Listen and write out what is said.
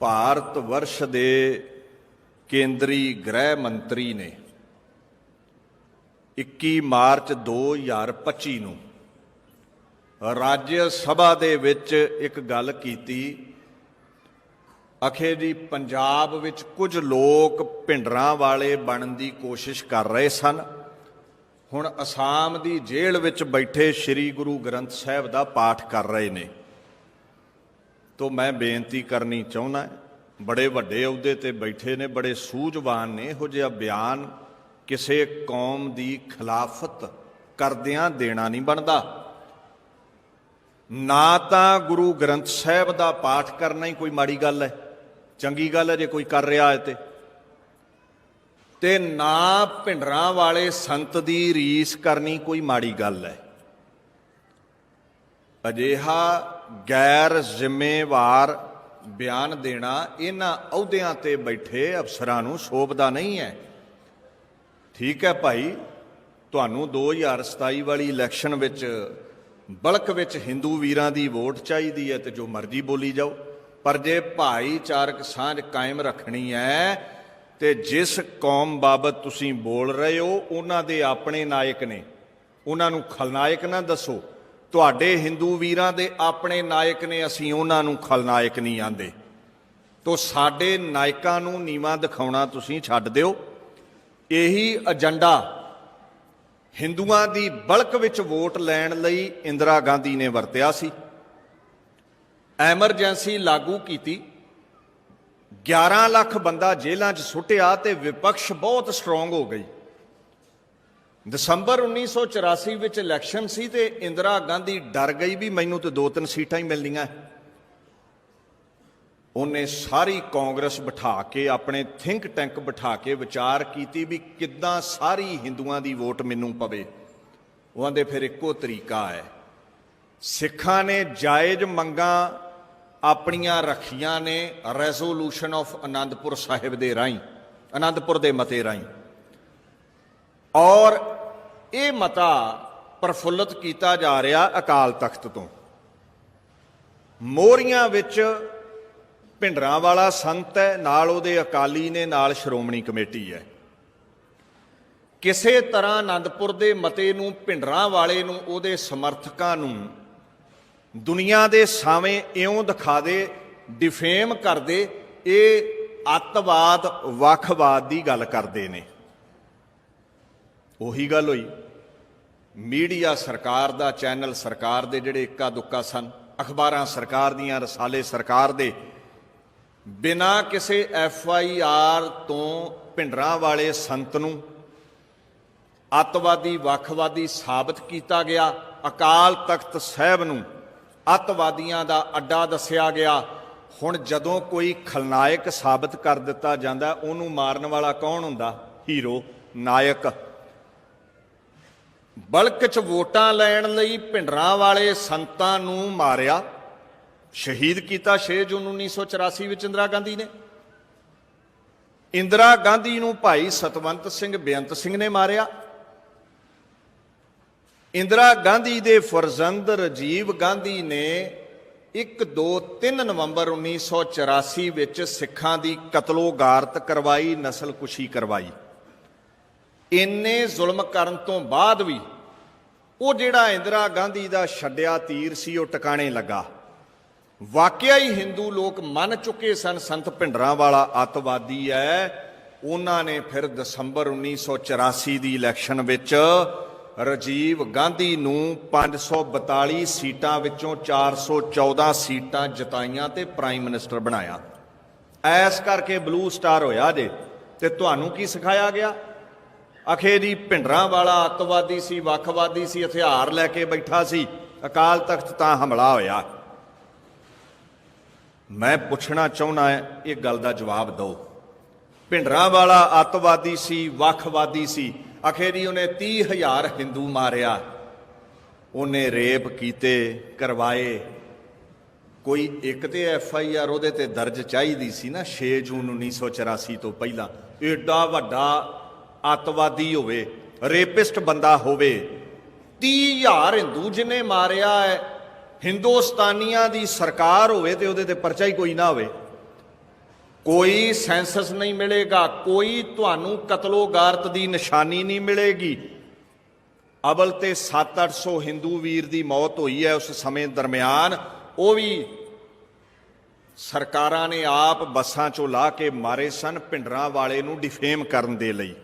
ਭਾਰਤ ਵਰਸ਼ ਦੇ ਕੇਂਦਰੀ ਗ੍ਰਹਿ ਮੰਤਰੀ ਨੇ 21 ਮਾਰਚ 2025 ਨੂੰ ਰਾਜ ਸਭਾ ਦੇ ਵਿੱਚ ਇੱਕ ਗੱਲ ਕੀਤੀ। ਅਖੇ ਜੀ, ਪੰਜਾਬ ਵਿੱਚ ਕੁਝ ਲੋਕ ਭਿੰਡਰਾਂ ਵਾਲੇ ਬਣਨ ਦੀ ਕੋਸ਼ਿਸ਼ ਕਰ ਰਹੇ ਸਨ। ਹੁਣ ਅਸਾਮ ਦੀ ਜੇਲ੍ਹ ਵਿੱਚ ਬੈਠੇ ਸ੍ਰੀ ਗੁਰੂ ਗ੍ਰੰਥ ਸਾਹਿਬ ਦਾ ਪਾਠ ਕਰ ਰਹੇ ਨੇ। ਤੋਂ ਮੈਂ ਬੇਨਤੀ ਕਰਨੀ ਚਾਹੁੰਦਾ ਬੜੇ ਵੱਡੇ ਅਹੁਦੇ ਤੇ ਬੈਠੇ ਨੇ, ਬੜੇ ਸੂਝਵਾਨ ਨੇ, ਇਹੋ ਜਿਹਾ ਬਿਆਨ ਕਿਸੇ ਕੌਮ ਦੀ ਖਿਲਾਫਤ ਕਰਦਿਆਂ ਦੇਣਾ ਨਹੀਂ ਬਣਦਾ। ਨਾ ਤਾਂ ਗੁਰੂ ਗ੍ਰੰਥ ਸਾਹਿਬ ਦਾ ਪਾਠ ਕਰਨਾ ਹੀ ਕੋਈ ਮਾੜੀ ਗੱਲ ਹੈ, ਚੰਗੀ ਗੱਲ ਹੈ ਜੇ ਕੋਈ ਕਰ ਰਿਹਾ ਹੈ ਤੇ। ਤੇ ਨਾ ਭਿੰਡਰਾਂ ਵਾਲੇ ਸੰਤ ਦੀ ਰੀਸ ਕਰਨੀ ਕੋਈ ਮਾੜੀ ਗੱਲ ਹੈ। ਅਜਿਹਾ ਗੈਰ ਜ਼ਿੰਮੇਵਾਰ ਬਿਆਨ ਦੇਣਾ, ਇਹਨਾਂ ਅਹੁਦਿਆਂ ਤੇ ਬੈਠੇ ਅਫਸਰਾਂ ਨੂੰ ਸ਼ੋਭਦਾ ਨਹੀਂ ਹੈ। ਠੀਕ ਹੈ ਭਾਈ, ਤੁਹਾਨੂੰ 2027 ਵਾਲੀ ਇਲੈਕਸ਼ਨ ਵਿੱਚ ਬਲਕ ਵਿੱਚ ਹਿੰਦੂ ਵੀਰਾਂ ਦੀ ਵੋਟ ਚਾਹੀਦੀ ਹੈ ਤੇ ਜੋ ਮਰਜ਼ੀ ਬੋਲੀ ਜਾਓ, ਪਰ ਜੇ ਭਾਈਚਾਰਕ ਸਾਂਝ ਕਾਇਮ ਰੱਖਣੀ ਹੈ ਤੇ ਜਿਸ ਕੌਮ ਬਾਬਤ ਤੁਸੀਂ ਬੋਲ ਰਹੇ ਹੋ, ਉਹਨਾਂ ਦੇ ਆਪਣੇ ਨਾਇਕ ਨੇ। ਉਹਨਾਂ ਨੂੰ ਖਲਨਾਇਕ ਨਾ ਦੱਸੋ। ਤੁਹਾਡੇ ਹਿੰਦੂ ਵੀਰਾਂ ਦੇ ਆਪਣੇ ਨਾਇਕ ਨੇ ਅਸੀਂ ਉਹਨਾਂ ਨੂੰ ਖਲਨਾਇਕ ਨਹੀਂ ਆਂਦੇ। ਤੋ ਸਾਡੇ ਨਾਇਕਾਂ ਨੂੰ ਨੀਵਾ ਦਿਖਾਉਣਾ ਤੁਸੀਂ ਛੱਡ ਦਿਓ। ਇਹੀ ਏਜੰਡਾ ਹਿੰਦੂਆਂ ਦੀ ਬਲਕ ਵਿੱਚ ਵੋਟ ਲੈਣ ਲਈ ਇੰਦਰਾ ਗਾਂਧੀ ਨੇ ਵਰਤਿਆ ਸੀ। ਐਮਰਜੈਂਸੀ ਲਾਗੂ ਕੀਤੀ। 11 ਲੱਖ ਬੰਦਾ ਜੇਲ੍ਹਾਂ 'ਚ ਸੁੱਟਿਆ ਤੇ ਵਿਪਕਸ਼ ਬਹੁਤ ਸਟਰੋਂਗ ਹੋ ਗਈ। ਦਸੰਬਰ 1984 ਵਿੱਚ ਇਲੈਕਸ਼ਨ ਸੀ ਤੇ ਇੰਦਰਾ ਗਾਂਧੀ ਡਰ ਗਈ ਵੀ ਮੈਨੂੰ ਤੇ ਦੋ ਤਿੰਨ ਸੀਟਾਂ ਹੀ ਮਿਲਣੀਆਂ। ਉਹਨੇ ਸਾਰੀ ਕਾਂਗਰਸ ਬਿਠਾ ਕੇ, ਆਪਣੇ ਥਿੰਕ ਟੈਂਕ ਬਿਠਾ ਕੇ ਵਿਚਾਰ ਕੀਤੀ ਵੀ ਕਿੱਦਾਂ ਸਾਰੀ ਹਿੰਦੂਆਂ ਦੀ ਵੋਟ ਮੈਨੂੰ ਪਵੇ। ਉਹ ਦੇ ਫਿਰ ਇੱਕੋ ਤਰੀਕਾ ਹੈ। ਸਿੱਖਾਂ ਨੇ ਜਾਇਜ਼ ਮੰਗਾਂ ਆਪਣੀਆਂ ਰੱਖੀਆਂ ਨੇ ਰੈਜ਼ੋਲੂਸ਼ਨ ਆਫ ਆਨੰਦਪੁਰ ਸਾਹਿਬ ਦੇ ਰਾਹੀਂ ਆਨੰਦਪੁਰ ਦੇ ਮਤੇ ਰਾਹੀਂ। ਔਰ ਇਹ ਮਤਾ ਪ੍ਰਫੁੱਲਤ ਕੀਤਾ ਜਾ ਰਿਹਾ ਅਕਾਲ ਤਖਤ ਤੋਂ। ਮੋਰੀਆਂ ਵਿੱਚ ਭਿੰਡਰਾਂ ਵਾਲਾ ਸੰਤ ਹੈ, ਨਾਲ ਉਹਦੇ ਅਕਾਲੀ ਨੇ, ਨਾਲ ਸ਼੍ਰੋਮਣੀ ਕਮੇਟੀ ਹੈ। ਕਿਸੇ ਤਰ੍ਹਾਂ ਆਨੰਦਪੁਰ ਦੇ ਮਤੇ ਨੂੰ, ਭਿੰਡਰਾਂ ਵਾਲੇ ਨੂੰ, ਉਹਦੇ ਸਮਰਥਕਾਂ ਨੂੰ ਦੁਨੀਆ ਦੇ ਸਾਵੇਂ ਇਉਂ ਦਿਖਾ ਦੇ, ਡਿਫੇਮ ਕਰਦੇ ਇਹ ਅੱਤਵਾਦ, ਵੱਖਵਾਦ ਦੀ ਗੱਲ ਕਰਦੇ ਨੇ। ਉਹੀ ਗੱਲ ਹੋਈ। ਮੀਡੀਆ ਸਰਕਾਰ ਦਾ, ਚੈਨਲ ਸਰਕਾਰ ਦੇ ਜਿਹੜੇ ਇੱਕਾ ਦੁੱਕਾ ਸਨ, ਅਖਬਾਰਾਂ ਸਰਕਾਰ ਦੀਆਂ, ਰਸਾਲੇ ਸਰਕਾਰ ਦੇ, ਬਿਨਾ ਕਿਸੇ ਐਫ ਆਈ ਆਰ ਤੋਂ ਭਿੰਡਰਾਂ ਵਾਲੇ ਸੰਤ ਨੂੰ ਅੱਤਵਾਦੀ, ਵੱਖਵਾਦੀ ਸਾਬਤ ਕੀਤਾ ਗਿਆ। ਅਕਾਲ ਤਖਤ ਸਾਹਿਬ ਨੂੰ ਅੱਤਵਾਦੀਆਂ ਦਾ ਅੱਡਾ ਦੱਸਿਆ ਗਿਆ। ਹੁਣ ਜਦੋਂ ਕੋਈ ਖਲਨਾਇਕ ਸਾਬਤ ਕਰ ਦਿੱਤਾ ਜਾਂਦਾ, ਉਹਨੂੰ ਮਾਰਨ ਵਾਲਾ ਕੌਣ ਹੁੰਦਾ? ਹੀਰੋ, ਨਾਇਕ। ਬਲਕ ਚ ਵੋਟਾਂ ਲੈਣ ਲਈ ਭਿੰਡਰਾਂ ਵਾਲੇ ਸੰਤਾਂ ਨੂੰ ਮਾਰਿਆ। ਸ਼ਹੀਦ ਕੀਤਾ 6 ਜੂਨ 1984 ਵਿੱਚ ਇੰਦਰਾ ਗਾਂਧੀ ਨੇ। ਇੰਦਰਾ ਗਾਂਧੀ ਨੂੰ ਭਾਈ ਸਤਵੰਤ ਸਿੰਘ ਬੇਅੰਤ ਸਿੰਘ ਨੇ ਮਾਰਿਆ। ਇੰਦਰਾ ਗਾਂਧੀ ਦੇ ਫਰਜ਼ੰਦ ਰਾਜੀਵ ਗਾਂਧੀ ਨੇ 1 2 3 ਨਵੰਬਰ 1984 ਵਿੱਚ ਸਿੱਖਾਂ ਦੀ ਕਤਲੋਗਾਰਤ ਕਰਵਾਈ, ਨਸਲਕੁਸ਼ੀ ਕਰਵਾਈ। ਇੰਨੇ ਜ਼ੁਲਮ ਕਰਨ ਤੋਂ ਬਾਅਦ ਵੀ ਉਹ ਜਿਹੜਾ ਇੰਦਰਾ ਗਾਂਧੀ ਦਾ ਛੱਡਿਆ ਤੀਰ ਸੀ, ਉਹ ਟਿਕਾਣੇ ਲੱਗਾ। ਵਾਕਿਆ ਹੀ ਹਿੰਦੂ ਲੋਕ ਮੰਨ ਚੁੱਕੇ ਸਨ, ਸੰਤ ਭਿੰਡਰਾਂ ਵਾਲਾ ਅੱਤਵਾਦੀ ਹੈ ਉਹਨਾਂ ਨੇ ਫਿਰ ਦਸੰਬਰ 1984 ਦੀ ਇਲੈਕਸ਼ਨ ਵਿੱਚ ਰਾਜੀਵ ਗਾਂਧੀ ਨੂੰ 542 ਸੀਟਾਂ ਵਿੱਚੋਂ 414 ਸੀਟਾਂ ਜਿਤਾਈਆਂ ਤੇ ਪ੍ਰਾਈਮ ਮਿਨਿਸਟਰ ਬਣਾਇਆ। ਐਸ ਕਰਕੇ ਬਲੂ ਸਟਾਰ ਹੋਇਆ ਜੇ। ਤੇ ਤੁਹਾਨੂੰ ਕੀ ਸਿਖਾਇਆ ਗਿਆ? ਅਖੇ ਦੀ ਭਿੰਡਰਾਂ ਵਾਲਾ ਅੱਤਵਾਦੀ ਸੀ, ਵੱਖਵਾਦੀ ਸੀ, ਹਥਿਆਰ ਲੈ ਕੇ ਬੈਠਾ ਸੀ। ਅਕਾਲ ਤਖਤ ਤਾਂ ਹਮਲਾ ਹੋਇਆ। ਮੈਂ ਪੁੱਛਣਾ ਚਾਹੁੰਦਾ ਇਹ ਗੱਲ ਦਾ ਜਵਾਬ ਦਿਓ। ਭਿੰਡਰਾਂ ਵਾਲਾ ਅੱਤਵਾਦੀ ਸੀ, ਵੱਖਵਾਦੀ ਸੀ। ਅਖੇਰੀ ਉਹਨੇ 30000 ਹਿੰਦੂ ਮਾਰਿਆ। ਉਹਨੇ ਰੇਪ ਕੀਤੇ, ਕਰਵਾਏ। ਕੋਈ ਇੱਕ ਤੇ ਐਫ ਆਈ ਆਰ ਉਹਦੇ ਤੇ ਦਰਜ ਚਾਹੀਦੀ ਸੀ ਨਾ 6 ਜੂਨ 1984 ਤੋਂ ਪਹਿਲਾਂ। ਏਡਾ ਵੱਡਾ ਅੱਤਵਾਦੀ ਹੋਵੇ, ਰੇਪਿਸਟ ਬੰਦਾ ਹੋਵੇ 30000 ਹਿੰਦੂ ਜਿਹਨੇ ਮਾਰਿਆ ਹੈ, ਹਿੰਦੁਸਤਾਨੀਆਂ ਦੀ ਸਰਕਾਰ ਹੋਵੇ ਤੇ ਉਹਦੇ ਤੇ ਪਰਚਾ ਹੀ ਕੋਈ ਨਾ ਹੋਵੇ। ਕੋਈ ਸੈਂਸਸ ਨਹੀਂ ਮਿਲੇਗਾ, ਕੋਈ ਤੁਹਾਨੂੰ ਕਤਲੋਗਾਰਤ ਦੀ ਨਿਸ਼ਾਨੀ ਨਹੀਂ ਮਿਲੇਗੀ। ਅਵਲ ਤੇ 7-800 ਹਿੰਦੂ ਵੀਰ ਦੀ ਮੌਤ ਹੋਈ ਹੈ ਉਸ ਸਮੇਂ ਦਰਮਿਆਨ, ਉਹ ਵੀ ਸਰਕਾਰਾਂ ਨੇ ਆਪ ਬੱਸਾਂ ਚੋਂ ਲਾ ਕੇ ਮਾਰੇ ਸਨ ਭਿੰਡਰਾਂ ਵਾਲੇ ਨੂੰ ਡਿਫੇਮ ਕਰਨ ਦੇ ਲਈ।